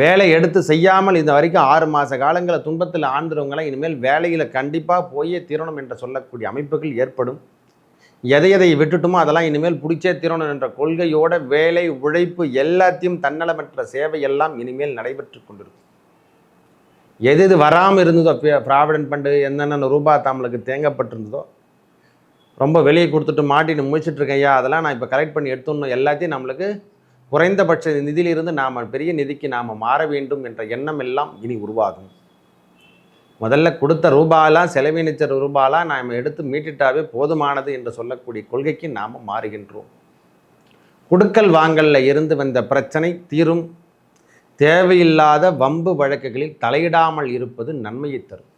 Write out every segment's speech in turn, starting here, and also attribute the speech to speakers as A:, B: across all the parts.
A: வேலை எடுத்து செய்யாமல் இந்த வரைக்கும் ஆறு மாத காலங்களில் துன்பத்தில் ஆழ்ந்துறவங்களாம் இனிமேல் வேலையில் கண்டிப்பாக போயே தீரணும் என்று சொல்லக்கூடிய அமைப்புகள் ஏற்படும். எதை எதை விட்டுட்டுமோ அதெல்லாம் இனிமேல் பிடிச்சே தீரணும் என்ற கொள்கையோட வேலை உழைப்பு எல்லாத்தையும் தன்னலமற்ற சேவை எல்லாம் இனிமேல் நடைபெற்று கொண்டிருக்கும். எது எது வராமல் இருந்ததோ ப்ராவிடன்ட் ஃபண்டு என்னென்ன ரூபா நம்மளுக்கு தேங்கப்பட்டிருந்ததோ ரொம்ப வெளியே கொடுத்துட்டு மாட்டின்னு முடிச்சிட்டு இருக்கேன் ஐயா அதெல்லாம் நான் இப்போ கலெக்ட் பண்ணி எடுத்துடணும். எல்லாத்தையும் நம்மளுக்கு குறைந்தபட்ச நிதியிலிருந்து நாம் பெரிய நிதிக்கு நாம் மாற வேண்டும் என்ற எண்ணம் எல்லாம் இனி உருவாகும். முதல்ல கொடுத்த ரூபாலாம் செலவினிச்ச ரூபாலாம் நாம் எடுத்து மீட்டுட்டாவே போதுமானது என்று சொல்லக்கூடிய கொள்கைக்கு நாம் மாறுகின்றோம். குடுக்கல் வாங்கலில் இருந்து வந்த பிரச்சனை தீரும். தேவையில்லாத வம்பு வழக்குகளில் தலையிடாமல் இருப்பது நன்மையை தரும்.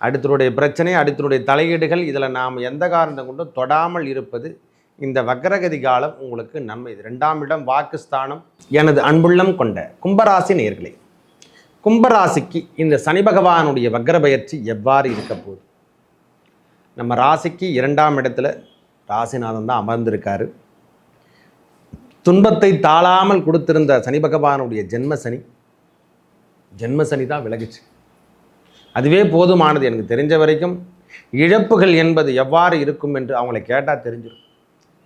A: அடுத்தருடைய பிரச்சனை அடுத்தருடைய தலையீடுகள் இதில் நாம் எந்த காரணத்தை கொண்டும் தொடாமல் இருப்பது இந்த வக்ரகதி காலம் உங்களுக்கு நன்மை இது ரெண்டாம் இடம் வாக்குஸ்தானம் எனது அன்புள்ளம் கொண்ட கும்பராசி நேர்களே. கும்பராசிக்கு இந்த சனி பகவானுடைய வக்ர பயிற்சி எவ்வாறு இருக்க போகுது? நம்ம ராசிக்கு இரண்டாம் இடத்துல ராசிநாதன் தான் அமர்ந்திருக்காரு. துன்பத்தை தாழாமல் கொடுத்திருந்த சனி பகவானுடைய ஜென்ம சனி ஜென்ம சனி தான் விலகுச்சு. அதுவே போதுமானது எனக்கு தெரிஞ்ச வரைக்கும் இழப்புகள் என்பது எவ்வாறு இருக்கும் என்று அவங்கள கேட்டால் தெரிஞ்சிடும்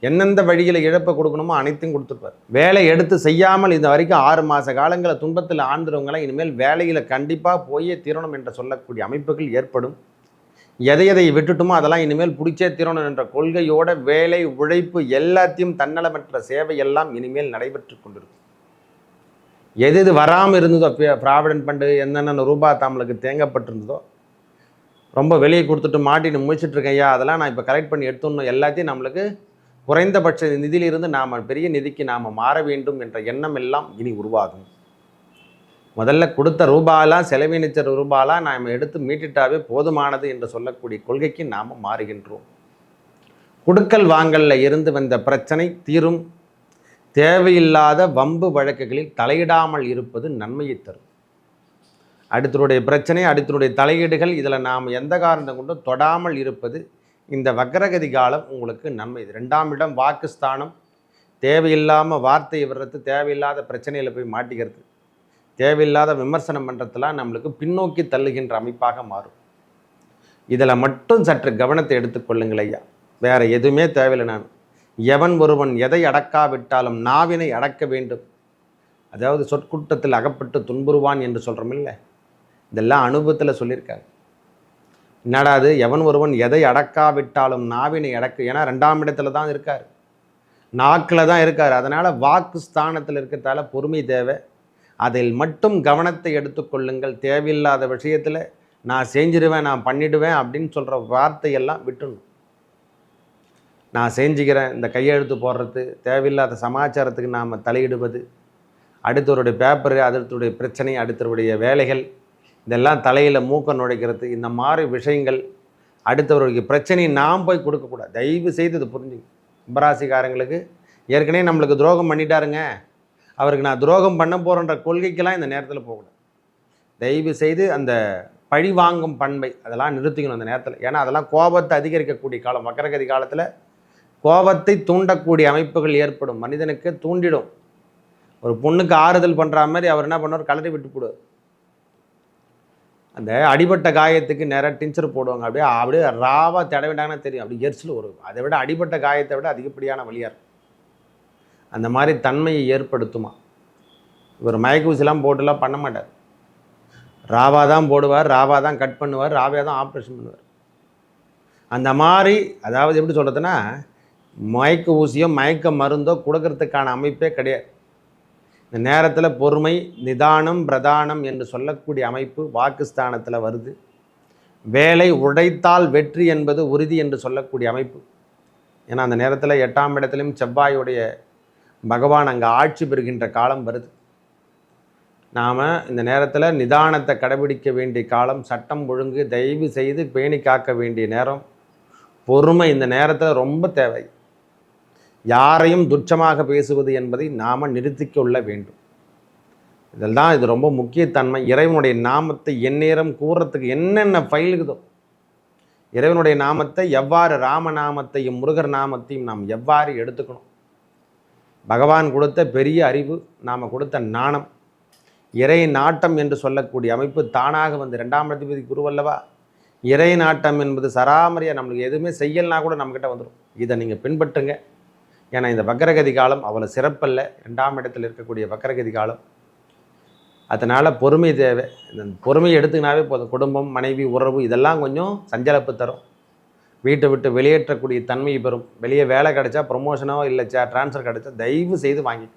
A: எந்தெந்த வழியில் இழப்பை கொடுக்கணுமோ அனைத்தையும் கொடுத்துருப்பார். வேலை எடுத்து செய்யாமல் இந்த வரைக்கும் ஆறு மாத காலங்களை துன்பத்தில் ஆழ்ந்துறவங்களாம் இனிமேல் வேலையில் கண்டிப்பாக போயே தீரணும் என்று சொல்லக்கூடிய அமைப்புகள் ஏற்படும். எதை எதை விட்டுட்டுமோ அதெல்லாம் இனிமேல் பிடிச்சே தீரணும் என்ற கொள்கையோட வேலை உழைப்பு எல்லாத்தையும் தன்னலமற்ற சேவை எல்லாம் இனிமேல் நடைபெற்று கொண்டிருக்கும் எது எது வராமல் இருந்ததோ ப்ராவிடன்ட் ஃபண்டு என்னென்ன ரூபா தாமலுக்கு தேங்கப்பட்டிருந்ததோ ரொம்ப வெளியே கொடுத்துட்டு மாட்டின்னு முடிச்சிட்டு இருக்கேன் ஐயா அதெல்லாம் நான் இப்போ கலெக்ட் பண்ணி எடுத்துடணும். எல்லாத்தையும் நம்மளுக்கு குறைந்தபட்ச நிதியிலிருந்து நாம் பெரிய நிதிக்கு நாம் மாற வேண்டும் என்ற எண்ணம் எல்லாம் இனி உருவாகும். முதல்ல கொடுத்த ரூபாலாம் செலவீனிச்ச ரூபாலாம் நாம் எடுத்து மீட்டுட்டாவே போதுமானது என்று சொல்லக்கூடிய கொள்கைக்கு நாம் மாறுகின்றோம். கொடுக்கல் வாங்கலில் இருந்து வந்த பிரச்சனை தீரும். தேவையில்லாத வம்பு வழக்குகளில் தலையிடாமல் இருப்பது நன்மையை தரும். அடுத்தருடைய பிரச்சனை அடுத்தருடைய தலையீடுகள் இதில் நாம் எந்த காரணத்தை கொண்டும் தொடாமல் இருப்பது இந்த வக்ரகதி காலம் உங்களுக்கு நன்மை ரெண்டாம் இடம் வாக்குஸ்தானம் தேவையில்லாமல் வார்த்தை விடுறது தேவையில்லாத பிரச்சனையில் போய் மாட்டிக்கிறது. தேவையில்லாத விமர்சனம் பண்ணுறதுலாம் நம்மளுக்கு பின்னோக்கி தள்ளுகின்ற அமைப்பாக மாறும். இதில் மட்டும் சற்று கவனத்தை எடுத்துக்கொள்ளுங்கள் ஐயா. வேறு எதுவுமே தேவையில்லை நான். எவன் ஒருவன் எதை அடக்காவிட்டாலும் நாவினை அடக்க வேண்டும். அதாவது சொற்கூட்டத்தில் அகப்பட்டு துன்புறுவான் என்று சொல்கிறோமில்ல இதெல்லாம் அனுபவத்தில் சொல்லியிருக்காங்க. என்னடா அது எவன் ஒருவன் எதை அடக்காவிட்டாலும் நாவினை அடக்கு. ஏன்னா ரெண்டாம் இடத்துல தான் இருக்கார். நாக்கில் தான் இருக்கார். அதனால் வாக்கு ஸ்தானத்தில் இருக்கிறதால பொறுமை தேவை. அதில் மட்டும் கவனத்தை எடுத்துக்கொள்ளுங்கள் தேவையில்லாத விஷயத்தில் நான் செஞ்சிருவேன் நான் பண்ணிடுவேன் அப்படின்னு சொல்கிற வார்த்தையெல்லாம் விட்டுணும். நான் செஞ்சுக்கிறேன் இந்த கையெழுத்து போடுறது தேவையில்லாத சமாச்சாரத்துக்கு நாம் தலையிடுவது அடுத்தவருடைய பேப்பரு அடுத்தருடைய பிரச்சனை அடுத்தருடைய வேலைகள் இதெல்லாம் தலையில் மூக்க நுழைக்கிறது இந்த மாதிரி விஷயங்கள் அடுத்தவர்களுக்கு பிரச்சனையை நாம் போய் கொடுக்கக்கூடாது. தயவு செய்து இது புரிஞ்சுங்க. கும்பராசிக்காரங்களுக்கு ஏற்கனவே நம்மளுக்கு துரோகம் பண்ணிட்டாருங்க. அவருக்கு நான் துரோகம் பண்ண போகிறன்ற கொள்கைக்கெல்லாம் இந்த நேரத்தில் போகக்கூடாது. தயவு செய்து அந்த பழி வாங்கும் பண்பை அதெல்லாம் நிறுத்திக்கணும் அந்த நேரத்தில். ஏன்னா அதெல்லாம் கோபத்தை அதிகரிக்கக்கூடிய காலம். மக்கரகதி காலத்தில் கோபத்தை தூண்டக்கூடிய அமைப்புகள் ஏற்படும். மனிதனுக்கு தூண்டிடும். ஒரு பொண்ணுக்கு ஆறுதல் பண்ணுற மாதிரி அவர் என்ன பண்ணுவார்? கலரி விட்டு போடுவார். அந்த அடிபட்ட காயத்துக்கு நேராக டிஞ்சர் போடுவாங்க. அப்படியே அப்படியே ராவாக தடவிட்டாங்கன்னா தெரியும். அப்படி எரிச்சல் வரும். அதை விட அடிபட்ட காயத்தை விட அதிகப்படியான வழியாக இருக்கும் அந்த மாதிரி தன்மையை ஏற்படுத்துமா. இவர் மயக்க ஊசிலாம் போட்டுலாம் பண்ண மாட்டார். ராவா தான் போடுவார் ராவா தான் கட் பண்ணுவார் ராவா தான் ஆப்ரேஷன் பண்ணுவார். அந்த மாதிரி அதாவது எப்படி சொல்கிறதுன்னா மயக்க ஊசியோ மயக்க மருந்தோ கொடுக்கறதுக்கான அமைப்பே கிடையாது. இந்த நேரத்தில் பொறுமை நிதானம் பிரதானம் என்று சொல்லக்கூடிய அமைப்பு வாக்குஸ்தானத்தில் வருது. வேலை உடைத்தால் வெற்றி என்பது உறுதி என்று சொல்லக்கூடிய அமைப்பு. ஏன்னா அந்த நேரத்தில் எட்டாம் இடத்துலையும் செவ்வாயுடைய பகவான் அங்கே ஆட்சி பெறுகின்ற காலம் வருது. நாம் இந்த நேரத்தில் நிதானத்தை கடைபிடிக்க வேண்டிய காலம் சட்டம் ஒழுங்கு தயவு செய்து பேணி காக்க வேண்டிய நேரம். பொறுமை இந்த நேரத்தில் ரொம்ப தேவை. யாரையும் துச்சமாக பேசுவது என்பதை நாம் நிறுத்திக் கொள்ள வேண்டும். இதெல்லாம் இது ரொம்ப முக்கியத்தன்மை இறைவனுடைய நாமத்தை எந்நேரம் கூறுறதுக்கு என்னென்ன ஃபைலுக்குதோ இறைவனுடைய நாமத்தை எவ்வாறு ராமநாமத்தையும் முருகர் நாமத்தையும் நாம் எவ்வாறு எடுத்துக்கணும்? பகவான் கொடுத்த பெரிய அறிவு நாம் கொடுத்த நாணம் இறை நாட்டம் என்று சொல்லக்கூடிய அமைப்பு தானாக வந்து ரெண்டாம் அதிபதி குருவல்லவா இறை நாட்டம் என்பது சராமரியாக நம்மளுக்கு எதுவுமே செய்யலைனா கூட நம்மக்கிட்ட வந்துடும் இதை நீங்கள் பின்பற்றுங்க. ஏன்னா இந்த வக்கரகதி காலம் அவ்வளோ சிறப்பல்ல. ரெண்டாம் இடத்தில் இருக்கக்கூடிய வக்கரகதி காலம். அதனால் பொறுமை தேவை. இந்த பொறுமையை எடுத்துக்கினாவே போதும். குடும்பம் மனைவி உறவு இதெல்லாம் கொஞ்சம் சஞ்சலப்பு தரும். வீட்டை விட்டு வெளியேற்றக்கூடிய தன்மை பெறும். வெளியே வேலை கிடைச்சா ப்ரொமோஷனோ இல்லை ட்ரான்ஸ்ஃபர் கிடைச்சா தயவு செய்து வாங்கி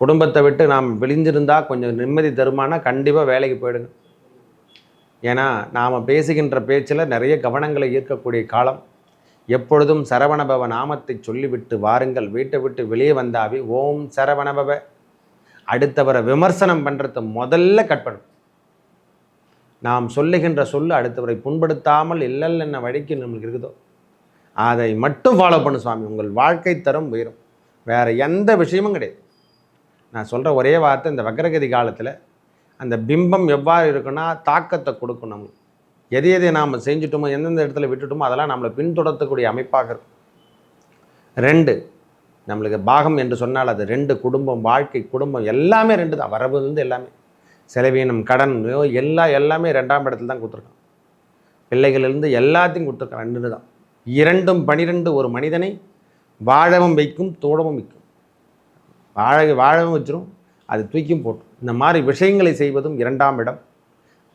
A: குடும்பத்தை விட்டு நாம் விழிஞ்சிருந்தால் கொஞ்சம் நிம்மதி தருமானா கண்டிப்பாக வேலைக்கு போயிடுங்க ஏன்னா நாம் பேசுகின்ற பேச்சில் நிறைய கவனங்களை ஈர்க்கக்கூடிய காலம். எப்பொழுதும் சரவணபவ நாமத்தை சொல்லிவிட்டு வாருங்கள். வீட்டை விட்டு வெளியே வந்தாவே ஓம் சரவணபவ. அடுத்தவரை விமர்சனம் பண்ணுறத முதல்ல கட் பண்ணும் நாம் சொல்லுகின்ற சொல்லு அடுத்தவரை புண்படுத்தாமல் இல்லல் என்ன வழிக்கு நம்மளுக்கு இருக்குதோ? அதை மட்டும் ஃபாலோ பண்ணு சுவாமி. உங்கள் வாழ்க்கை தரம் உயரும். வேறு எந்த விஷயமும் கிடையாது. நான் சொல்கிற ஒரே வார்த்தை இந்த வக்ரகதி காலத்தில் அந்த பிம்பம் எவ்வாறு இருக்குன்னா தாக்கத்தை கொடுக்கும் நம்மளுக்கு. எதை எதை நாம் செஞ்சுட்டோமோ எந்தெந்த இடத்துல விட்டுட்டோமோ அதெல்லாம் நம்மளை பின்தொடர்த்தக்கூடிய அமைப்பாக இருக்கும். ரெண்டு நம்மளுக்கு பாகம் என்று சொன்னால் அது ரெண்டு குடும்பம் வாழ்க்கை குடும்பம் எல்லாமே ரெண்டு தான். வரவுலேருந்து எல்லாமே. செலவீனம் கடன் நோய் எல்லாம் எல்லாமே ரெண்டாம் இடத்துல தான் கொடுத்துருக்கான் பிள்ளைகளிலிருந்து எல்லாத்தையும் கொடுத்துருக்கான் ரெண்டு தான். இரண்டும் பனிரெண்டு ஒரு மனிதனை வாழவும் வைக்கும் தோழவும் வைக்கும். வாழ வாழவும் வச்சிரும் அது தூக்கியும் போட்டும் இந்த மாதிரி விஷயங்களை செய்வதும் இரண்டாம் இடம்.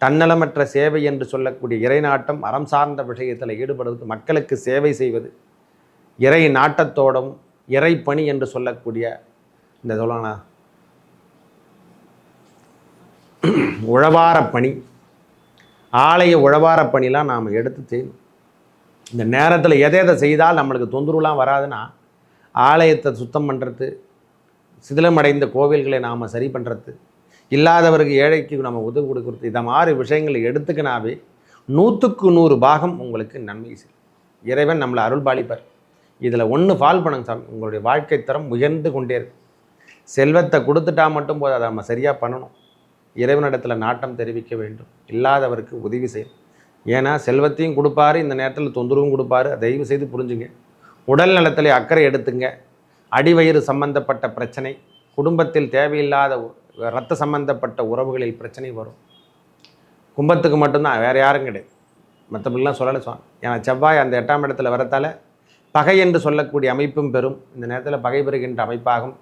A: தன்னலமற்ற சேவை என்று சொல்லக்கூடிய இறை நாட்டம் அறம் சார்ந்த விஷயத்தில் ஈடுபடுவது மக்களுக்கு சேவை செய்வது இறை நாட்டத்தோடும் இறை பணி என்று சொல்லக்கூடிய இந்த சொல்லணா உழவார பணி ஆலய உழவார பணிலாம் நாம் எடுத்து செய்யணும் இந்த நேரத்தில் எதை எதை செய்தால் நம்மளுக்கு தொந்தரவுலாம் வராதுன்னா ஆலயத்தை சுத்தம் பண்ணுறது சிதிலமடைந்த கோவில்களை நாம் சரி பண்ணுறது இல்லாதவருக்கு ஏழைக்கு நம்ம உதவி கொடுக்குறது. இதை மாதிரி விஷயங்களை எடுத்துக்கினாவே நூற்றுக்கு நூறு பாகம் உங்களுக்கு நன்மை செய்யும். இறைவன் நம்மளை அருள் பாலிப்பார் இதில் ஒன்று ஃபால் பண்ணுங்க சாமி. உங்களுடைய வாழ்க்கை தரம் உயர்ந்து கொண்டே இருக்கு செல்வத்தை கொடுத்துட்டா மட்டும் போது அதை நம்ம சரியாக பண்ணணும். இறைவனிடத்தில் நாட்டம் தெரிவிக்க வேண்டும். இல்லாதவருக்கு உதவி செய்யணும் ஏன்னா செல்வத்தையும் கொடுப்பாரு இந்த நேரத்தில் தொந்தரவும் கொடுப்பாரு. தயவு செய்து புரிஞ்சுங்க. உடல் நலத்தில் அக்கறை எடுத்துங்க. அடிவயிறு சம்பந்தப்பட்ட பிரச்சனை குடும்பத்தில் தேவையில்லாத ரத்த சம்பந்தப்பட்ட உறவுகளில் பிரச்சனை வரும். கும்பத்துக்கு மட்டும்தான் வேறு யாரும் கிடையாது. மற்றபடிலாம் சொல்லலை சுவாமி. ஏன்னா செவ்வாய் அந்த எட்டாம் இடத்துல வரத்தால் பகை என்று சொல்லக்கூடிய அமைப்பும் பெறும். இந்த நேரத்தில் பகை பெறுகின்ற அமைப்பாகும்.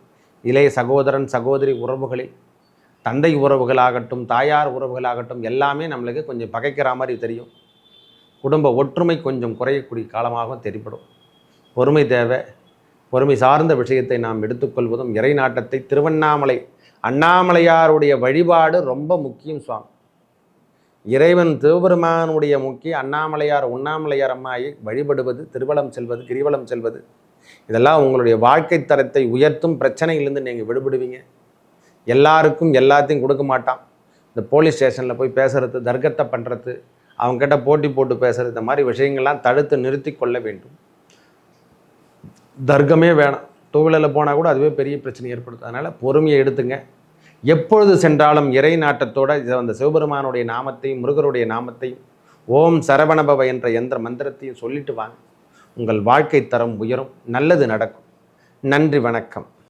A: இளைய சகோதரன் சகோதரி உறவுகளில் தந்தை உறவுகளாகட்டும் தாயார் உறவுகளாகட்டும் எல்லாமே நம்மளுக்கு கொஞ்சம் பகைக்கிற மாதிரி தெரியும். குடும்ப ஒற்றுமை கொஞ்சம் குறையக்கூடிய காலமாகவும் தெரிப்படும் பொறுமை தேவை. பொறுமை சார்ந்த விஷயத்தை நாம் எடுத்துக்கொள்வதும் இறை நாட்டத்தை திருவண்ணாமலை அண்ணாமலையாருடைய வழிபாடு ரொம்ப முக்கியம் சுவாமி. இறைவன் சிவபெருமானுடைய முக்கிய அண்ணாமலையார் உண்ணாமலையார் அம்மாயை வழிபடுவது திருவலம் செல்வது கிரிவலம் செல்வது. இதெல்லாம் உங்களுடைய வாழ்க்கை தரத்தை உயர்த்தும் பிரச்சனையிலிருந்து நீங்கள் விடுபடுவீங்க. எல்லாருக்கும் எல்லாத்தையும் கொடுக்க மாட்டான். இந்த போலீஸ் ஸ்டேஷனில் போய் பேசுறது தர்க்கத்தை பண்ணுறது அவங்ககிட்ட போட்டி போட்டு பேசுறது இந்த மாதிரி விஷயங்கள்லாம் தடுத்து நிறுத்தி கொள்ள வேண்டும். தர்க்கமே வேணாம். டூ வீலரில் போனால் கூட அதுவே பெரிய பிரச்சனை ஏற்படுத்தும். அதனால் பொறுமையை எடுத்துங்க. எப்பொழுது சென்றாலும் இறை நாட்டத்தோட இதை அந்த சிவபெருமானுடைய நாமத்தையும் முருகருடைய நாமத்தையும் ஓம் சரவணபவ என்ற எந்த மந்திரத்தையும் சொல்லிட்டு வாங்க. உங்கள் வாழ்க்கை தரம் உயரும். நல்லது நடக்கும். நன்றி வணக்கம்.